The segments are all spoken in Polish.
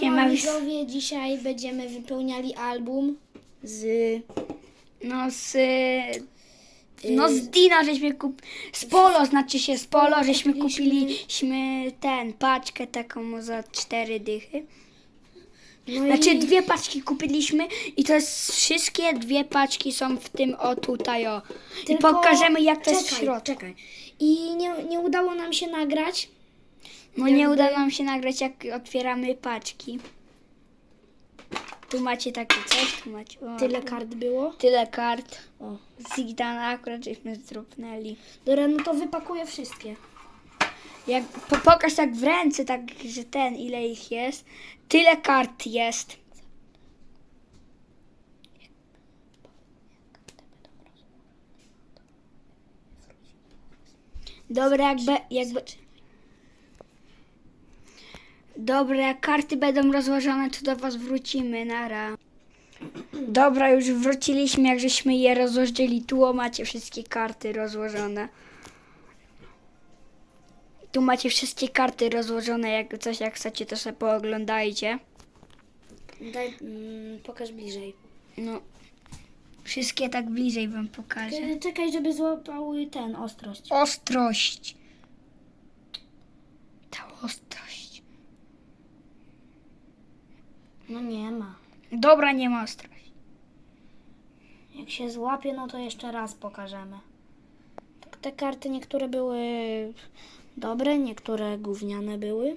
Siema, widzowie, dzisiaj będziemy wypełniali album z... No z... No z Dina żeśmy kup... Z Polo, znaczy się z Polo, żeśmy kupiliśmy- ten, paczkę taką za cztery dychy. No Znaczy i... dwie paczki kupiliśmy i to jest wszystkie dwie paczki są w tym o tutaj o. I Tylko- pokażemy jak to jest w czekaj, środku. Czekaj. I nie, nie udało nam się nagrać. No nie uda nam się nagrać jak otwieramy paczki. Tu macie takie coś, tu macie... O, Tyle tu- kart było. Tyle kart. O. Z Zigdana akurat żeśmy zdrupnęli. Dobra, no to wypakuję wszystkie. Jak po, pokaż tak w ręce, tak, że ten, ile ich jest. Tyle kart jest. Dobra, jakby, jakby... Dobra, jak karty będą rozłożone, to do was wrócimy, nara. Dobra, już wróciliśmy, jak żeśmy je rozłożyli. Tu macie wszystkie karty rozłożone. Tu macie wszystkie karty rozłożone, jak coś, jak chcecie, to sobie pooglądajcie. Daj, mm, pokaż bliżej. No, wszystkie tak bliżej wam pokażę. Czekaj, żeby złapały ten, ostrość. Ostrość. Ta ostrość. No nie ma. Dobra, nie ma ostrość. Jak się złapie, no to jeszcze raz pokażemy. Te karty niektóre były dobre, niektóre gówniane były.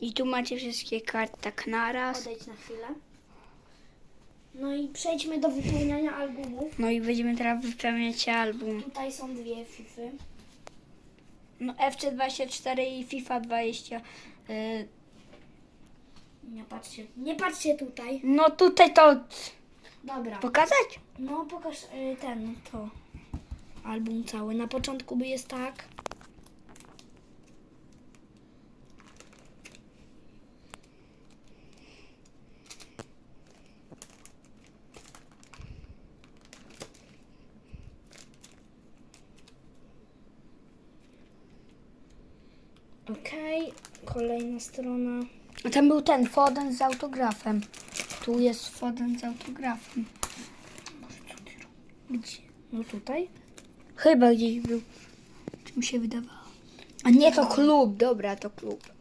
I tu macie wszystkie karty tak naraz. Odejdź na chwilę. No i przejdźmy do wypełniania albumu. No i będziemy teraz wypełniać album. Tutaj są dwie fify. No FC24 i FIFA 20. y, Nie patrzcie, nie patrzcie tutaj. No tutaj to Dobra. pokazać? No pokaż y, ten, to album cały. Na początku by jest tak. Okej, kolejna strona. A tam był ten Foden z autografem. Tu jest Foden z autografem. Gdzie? No tutaj. Chyba gdzieś był. Czy mi się wydawało? A nie, to klub. Dobra, to klub.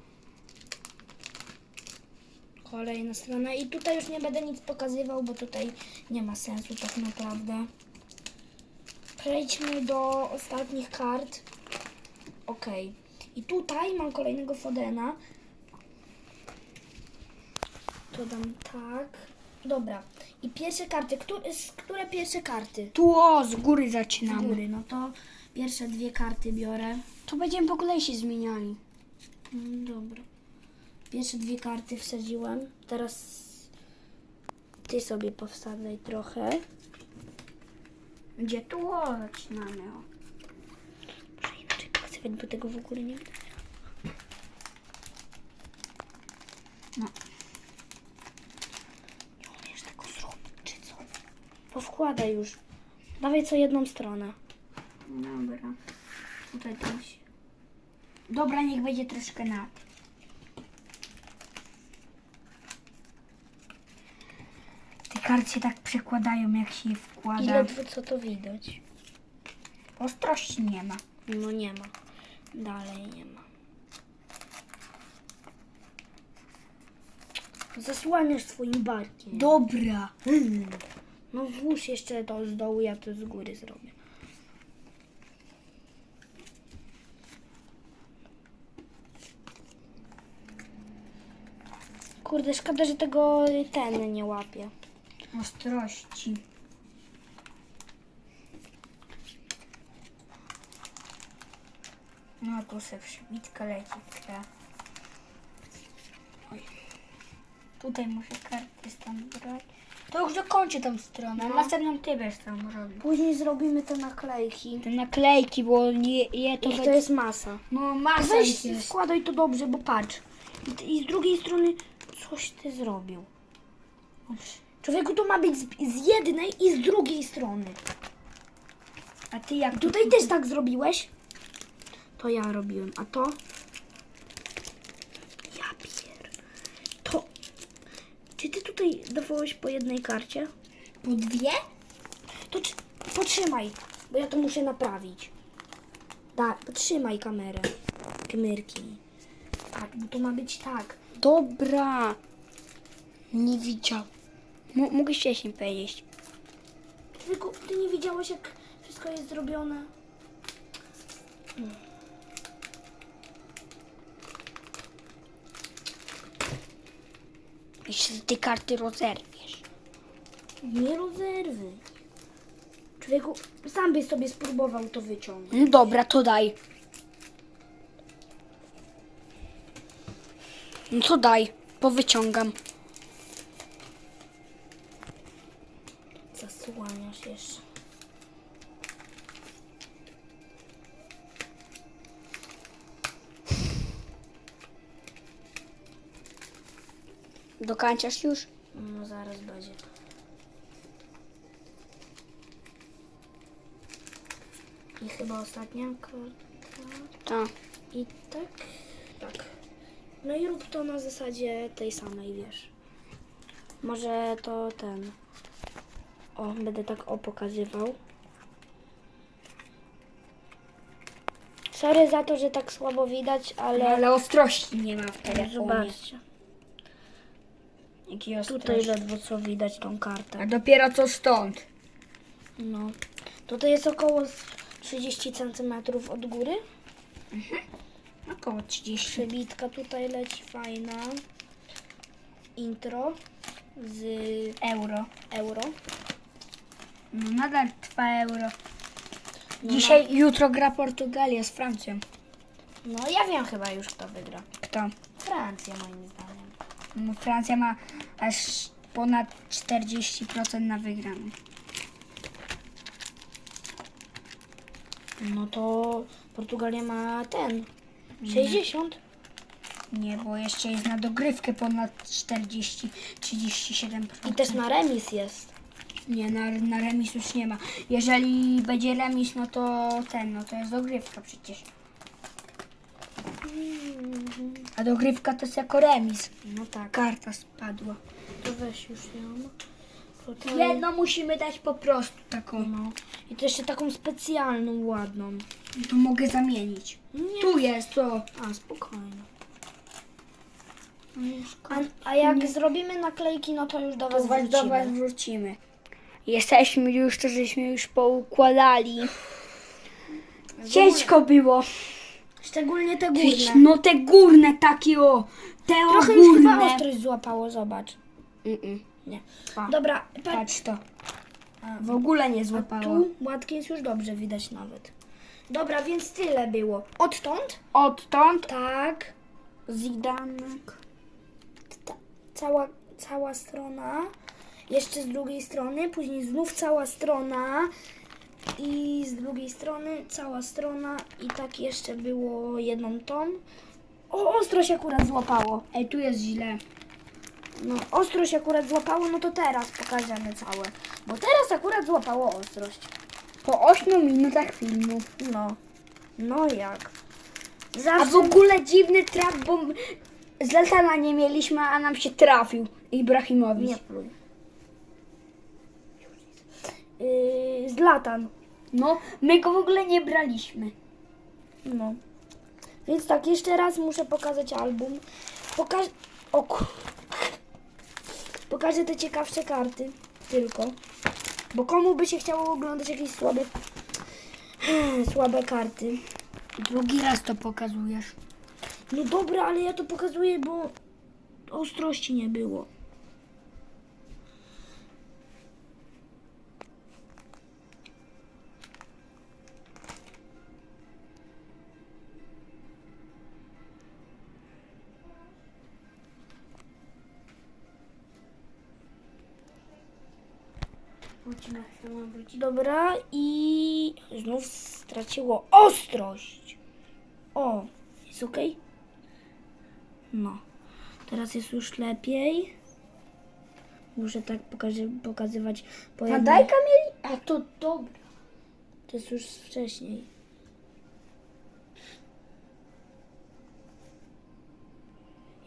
Kolejna strona i tutaj już nie będę nic pokazywał, bo tutaj nie ma sensu tak naprawdę. Przejdźmy do ostatnich kart. Ok. I tutaj mam kolejnego Fodena. To dam tak. Dobra. I pierwsze karty. Które, z- które pierwsze karty? Tu o, z góry Z zaczynamy. góry. No to pierwsze dwie karty biorę. To będziemy po kolei się zmieniali. Mm, Dobra. Pierwsze dwie karty wsadziłem. Teraz ty sobie powsadzaj trochę. Gdzie tu o, zaczynamy? O. Może inaczej pokazywać, bo tego w ogóle nie widać. No. Nie umiesz tego zrobić, czy co? Powkładaj już. Dawaj co jedną stronę. Dobra. Tutaj coś. Dobra, niech będzie troszkę na. Te karty się tak przekładają, jak się je I wkłada. ledwo co to widać. Ostrości nie ma. No nie ma. Dalej nie ma. Zasłaniasz swoim barkiem. Dobra. Hmm. No włóż jeszcze to z dołu, ja to z góry zrobię. Kurde, szkoda, że tego ten nie łapie. Ostrości. No tu se przybitka leci w tle. Tutaj muszę karty stąd brać. To już dokończę tą stronę. No. Następną ty będziesz tam robił. Później zrobimy te naklejki. Te naklejki, bo je, je to Ich to będzie- jest masa. No masa Weź ich jest. wkładaj to dobrze, bo patrz. I, I z drugiej strony coś ty zrobił. Człowieku, to ma być z, z jednej i z drugiej strony. A ty jak Tutaj też tak zrobiłeś? To ja robiłem. A to? Tutaj dawałeś po jednej karcie? Po dwie? To czy, potrzymaj, bo ja to muszę naprawić. Tak, potrzymaj kamerę. Kamerki. Tak, bo to ma być tak. Dobra. Nie widział. M- mógłeś wcześniej powiedzieć. Tylko ty nie widziałaś, jak wszystko jest zrobione. Jeszcze ty karty rozerwiesz. Nie rozerwy. Człowieku, sam byś sobie spróbował to wyciągnąć. No dobra, to daj. No to daj, powyciągam. Zasłaniasz jeszcze. Dokańczasz już? No zaraz będzie. I chyba ostatnia karta. Tak. I tak, tak. No i rób to na zasadzie tej samej, wiesz. Może to ten. O, będę tak o pokazywał. Sorry za to, że tak słabo widać, ale, Ale ostrości nie ma w telefonie. zobaczcie. Jakiej ostrości? Tutaj ledwo co widać tą kartę. A dopiero co stąd. No. Tutaj jest około 30 cm od góry. Około 30. Przebitka tutaj leci fajna. Intro z Euro. euro. No nadal trwa euro. No, Dzisiaj, jutro gra Portugalia z Francją. No ja wiem chyba już kto wygra. Kto? Francja moim zdaniem. No, Francja ma aż ponad 40% na wygraną. No to Portugalia ma ten. 60. Nie, bo jeszcze jest na dogrywkę ponad 40, 37%. I też na remis jest. Nie, na, na remis już nie ma. Jeżeli będzie remis, no to ten, no to jest dogrywka przecież. A dogrywka to jest jako remis. No tak. Karta spadła. To weź już ją. Potem- Jedno musimy dać po prostu taką. No. I to jeszcze taką specjalną, ładną. To mogę zamienić. Nie. Tu jest to. A, spokojnie. No A, a jak zrobimy naklejki, no to już do was was, do was wrócimy. wrócimy. Jesteśmy już, to żeśmy już poukładali. Ciężko było. Szczególnie te górne. No te górne takie o. Te Trochę już chyba ogólne. ostrość złapało, zobacz. Mm-mm. Nie. Pa. Dobra, patrz. Patrz to. W ogóle nie złapało. Tu łatki jest już dobrze widać nawet. Dobra, więc tyle było. Odtąd? Odtąd Tak. Zidanek. Ta, cała, cała strona. Jeszcze z drugiej strony. Później znów cała strona. I z drugiej strony cała strona. I tak jeszcze było jedną tą. O, ostrość akurat złapało. Ej, tu jest źle. No, ostrość akurat złapało, no to teraz pokażemy całe. Bo teraz akurat złapało ostrość. Po 8 minutach filmu. No. No jak? A Zawsze... w ogóle dziwny traf, bo Zlatana nie mieliśmy, a nam się trafił. Ibrahimowicz. Nie pluj. Yy, Zlatan. No, my go w ogóle nie braliśmy. No. Więc tak, jeszcze raz muszę pokazać album. Pokaż... O ku... Pokażę te ciekawsze karty. Tylko. Bo komu by się chciało oglądać jakieś słabe... Słabe karty. Drugi raz to pokazujesz. No dobra, ale ja to pokazuję, bo ostrości nie było. Wrócimy, chcemy wrócić. Dobra, i znów straciło ostrość. O, jest ok? No, teraz jest już lepiej. Muszę tak pokazy- pokazywać po A jednej- dajka mieli? A to dobra. To jest już wcześniej.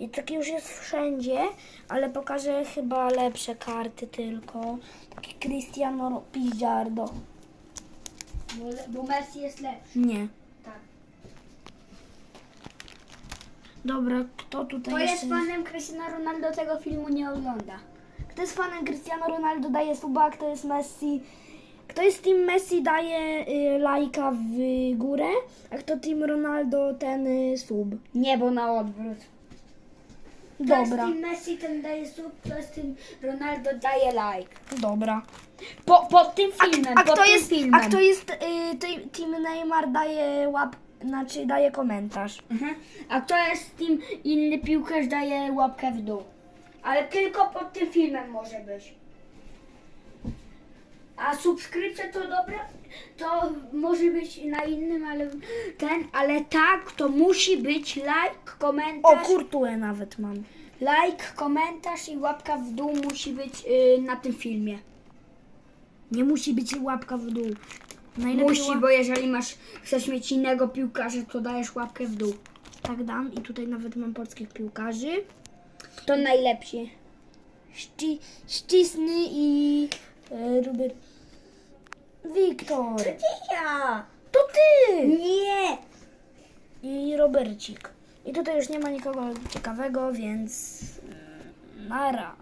I taki już jest wszędzie, ale pokażę chyba lepsze karty tylko. Taki Cristiano Pizardo. Bo, bo Messi jest lepszy. Nie. Tak. Dobra, kto tutaj Kto jeszcze... jest fanem Cristiano Ronaldo tego filmu nie ogląda. Kto jest fanem Cristiano Ronaldo daje suba, kto jest Messi... Kto jest Team Messi daje y, lajka w górę, a kto Team Ronaldo ten y, sub. Nie, bo na odwrót. Kto Dobra, Team Messi, ten daje sub, kto jest Team Ronaldo daje like. dobra. Po, pod tym filmem, A pod kto tym jest, filmem. a kto jest y, ty- Team Neymar daje łap, znaczy daje komentarz. Mhm. A kto jest Team inny piłkarz daje łapkę w dół. Ale tylko pod tym filmem może być. A subskrypcja to dobra? To może być na innym, ale ten, ale tak, to musi być like, O, komentarz. nawet mam. Like, komentarz i łapka w dół musi być y, na tym filmie. Nie musi być łapka w dół. Najlepiej Musi, łap- bo jeżeli masz, chcesz mieć innego piłkarza, to dajesz łapkę w dół. Tak dam i tutaj nawet mam polskich piłkarzy. To najlepsi. Szci, ścisny i e. Wiktor. Ja! To ty! Nie! I Robercik. I tutaj już nie ma nikogo ciekawego, więc nara.